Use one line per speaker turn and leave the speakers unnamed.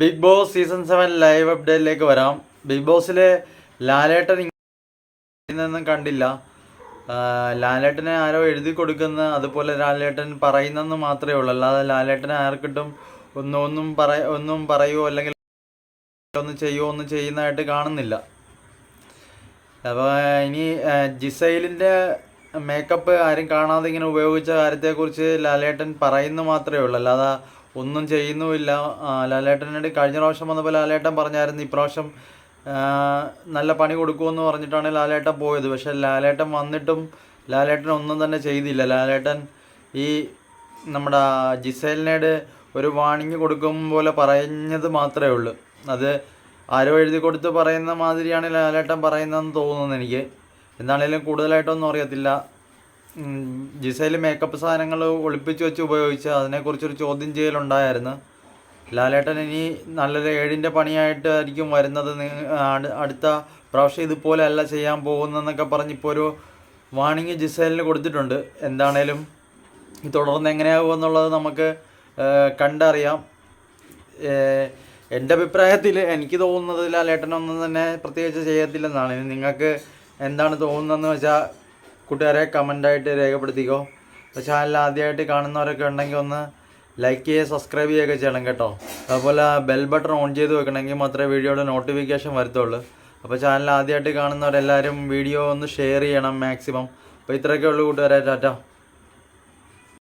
Bigg Boss season seven live അപ്ഡേറ്റിലേക്ക് വരാം. Big ബോസിലെ ലാലേട്ടൻ ഇങ്ങനെ കണ്ടില്ല. ലാലേട്ടനെ ആരോ എഴുതി കൊടുക്കുന്ന അതുപോലെ ലാലേട്ടൻ പറയുന്നെന്ന് മാത്രമേ ഉള്ളൂ. അല്ലാതെ ലാലേട്ടനെ ആർക്കിട്ടും ഒന്നും ഒന്നും പറ ഒന്നും പറയുമോ അല്ലെങ്കിൽ ഒന്ന് ചെയ്യുമോ ഒന്നും ചെയ്യുന്നതായിട്ട് കാണുന്നില്ല. അപ്പോൾ ഇനി ജിസൈലിന്റെ മേക്കപ്പ് ആരും കാണാതെ ഇങ്ങനെ ഉപയോഗിച്ച കാര്യത്തെക്കുറിച്ച് ലാലേട്ടൻ പറയുന്നു മാത്രമേ ഉള്ളൂ. അല്ലാതെ ഒന്നും ചെയ്യുന്നുമില്ല. ലാലേട്ടനോട് കഴിഞ്ഞ പ്രാവശ്യം വന്നപ്പോൾ ലാലേട്ടൻ പറഞ്ഞായിരുന്നു ഇപ്രാവശ്യം നല്ല പണി കൊടുക്കുമെന്ന് പറഞ്ഞിട്ടാണ് ലാലേട്ടൻ പോയത്. പക്ഷേ ലാലേട്ടൻ വന്നിട്ടും ലാലേട്ടൻ ഒന്നും തന്നെ ചെയ്തില്ല. ലാലേട്ടൻ ഈ നമ്മുടെ ജിസേലിനോട് ഒരു വാണിംഗ് കൊടുക്കും പോലെ പറഞ്ഞത് മാത്രമേ ഉള്ളൂ. അത് ആരോ എഴുതി കൊടുത്ത് പറയുന്ന മാതിരിയാണ് ലാലേട്ടൻ പറയുന്നതെന്ന് തോന്നുന്നു എനിക്ക്. എന്താണേലും കൂടുതലായിട്ടൊന്നും അറിയത്തില്ല. ഉം, ജിസേൽ മേക്കപ്പ് സാധനങ്ങൾ ഒളിപ്പിച്ച് വെച്ച് ഉപയോഗിച്ച് അതിനെക്കുറിച്ചൊരു ചോദ്യം ചെയ്യലുണ്ടായിരുന്നു. ലാലേട്ടൻ ഇനി നല്ലൊരു ഏഴിന്റെ പണിയായിട്ടായിരിക്കും വരുന്നത്. അടുത്ത പ്രാവശ്യം ഇതുപോലെ അല്ല ചെയ്യാൻ പോകുന്നതെന്നൊക്കെ പറഞ്ഞ് ഇപ്പോൾ ഒരു വാണിംഗ് ജിസേലിന് കൊടുത്തിട്ടുണ്ട്. എന്താണേലും തുടർന്ന് എങ്ങനെയാകും എന്നുള്ളത് നമുക്ക് കണ്ടറിയാം. എന്റെ അഭിപ്രായത്തിൽ എനിക്ക് തോന്നുന്നത് ലാലേട്ടനൊന്നും തന്നെ പ്രത്യേകിച്ച് ചെയ്യത്തില്ലെന്നാണ്. നിങ്ങൾക്ക് എന്താണ് തോന്നുന്നതെന്ന് വെച്ചാൽ കൂട്ടുകാരെ കമന്റായിട്ട് രേഖപ്പെടുത്തിക്കോ. അപ്പോൾ ചാനൽ ആദ്യമായിട്ട് കാണുന്നവരൊക്കെ ഉണ്ടെങ്കിൽ ഒന്ന് ലൈക്ക് ചെയ്യുക സബ്സ്ക്രൈബ് ചെയ്യുകയൊക്കെ ചെയ്യണം കേട്ടോ. അതുപോലെ ബെൽ ബട്ടൺ ഓൺ ചെയ്ത് വെക്കണമെങ്കിൽ മാത്രമേ വീഡിയോയുടെ നോട്ടിഫിക്കേഷൻ വരത്തുള്ളൂ. അപ്പോൾ ചാനൽ ആദ്യമായിട്ട് കാണുന്നവരെല്ലാവരും വീഡിയോ ഒന്ന് ഷെയർ ചെയ്യണം മാക്സിമം അപ്പോൾ ഇത്രയൊക്കെ ഉള്ളൂ കൂട്ടുകാരെ ടാറ്റ.